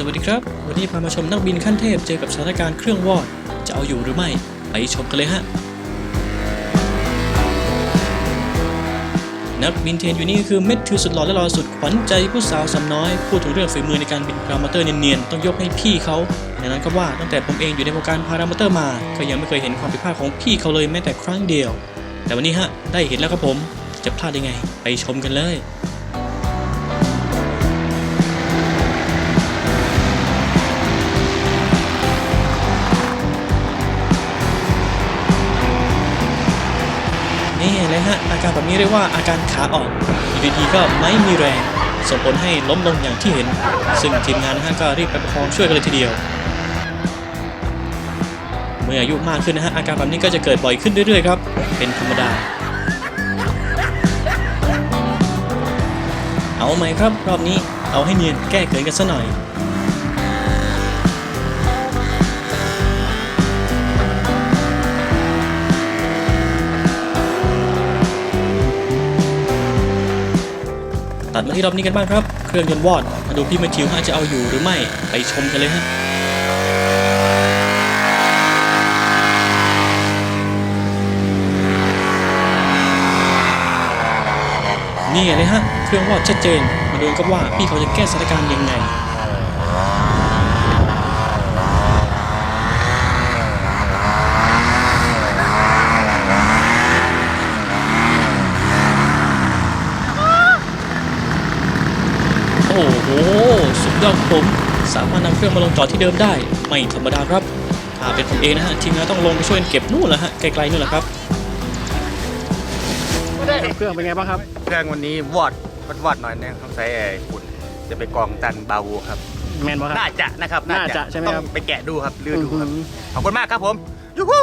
สวัสดีครับ วันนี้พามาชมนักบินขั้นเทพเจอกับสถานการณ์เครื่องวอด จะเอาอยู่หรือไม่ ไปชมกันเลยฮะ นักบินเทรนอยู่นี่คือเม็ดถือสุดหล่อและหล่อสุดขวัญใจผู้สาวสำน้อย พูดถึงเรื่องฝีมือในการบินพารามอเตอร์เนียนๆ ต้องยกให้พี่เขาดังนั้นก็ว่าตั้งแต่ผมเองอยู่ในวงการพารามอเตอร์มา ก็ยังไม่เคยเห็นความผิดพลาดของพี่เขาเลยแม้แต่ครั้งเดียว แต่วันนี้ฮะได้เห็นแล้วครับผม จะพลาดได้ไง ไปชมกันเลย นี่เลยฮะอาการแบบนี้เรียกว่าอาการขาออนอยู่ดีๆก็ไม่มีแรงส่งผลให้ล้มลงอย่างที่เห็น ซึ่งทีมงานนะฮะก็รีบไปประคองช่วยกันเลยทีเดียว เมื่ออายุมากขึ้นนะฮะอาการแบบนี้ก็จะเกิดบ่อยขึ้นเรื่อยๆครับ เป็นธรรมดา เอาไหมครับรอบนี้เอาให้เนียนแก้เขินกันซะหน่อย ตัดมาที่รอบนี้กันบ้างครับ เครื่องยนต์วอดมาดูพี่มาชิวฮะจะเอาอยู่หรือไม่ไปชมกันเลยฮะนี่เลยฮะ เครื่องวอดชัดเจน มาดูกันว่าพี่เขาจะแก้สถานการณ์ยังไง โอ้โห สุดยอดครับผม สามารถนำเครื่องมาลงจอดที่เดิมได้ ไม่ธรรมดาครับถ้าเป็นผมเองนะฮะทีมงานต้องลงไปช่วยกันเก็บนู่นแหละฮะไกลๆนู่นแหละครับเครื่องเป็นไงบ้างครับ เครื่องวันนี้วอดวอดวอดหน่อยนึงต้องใช้ไอ้ฝุ่นจะไปกรองตันบาวูครับแมนบ่ครับ น่าจะนะครับ น่าจะ ใช่ไหมครับ ต้องไปแกะดูครับลือดูครับอือหือขอบคุณมากครับผมยูฮู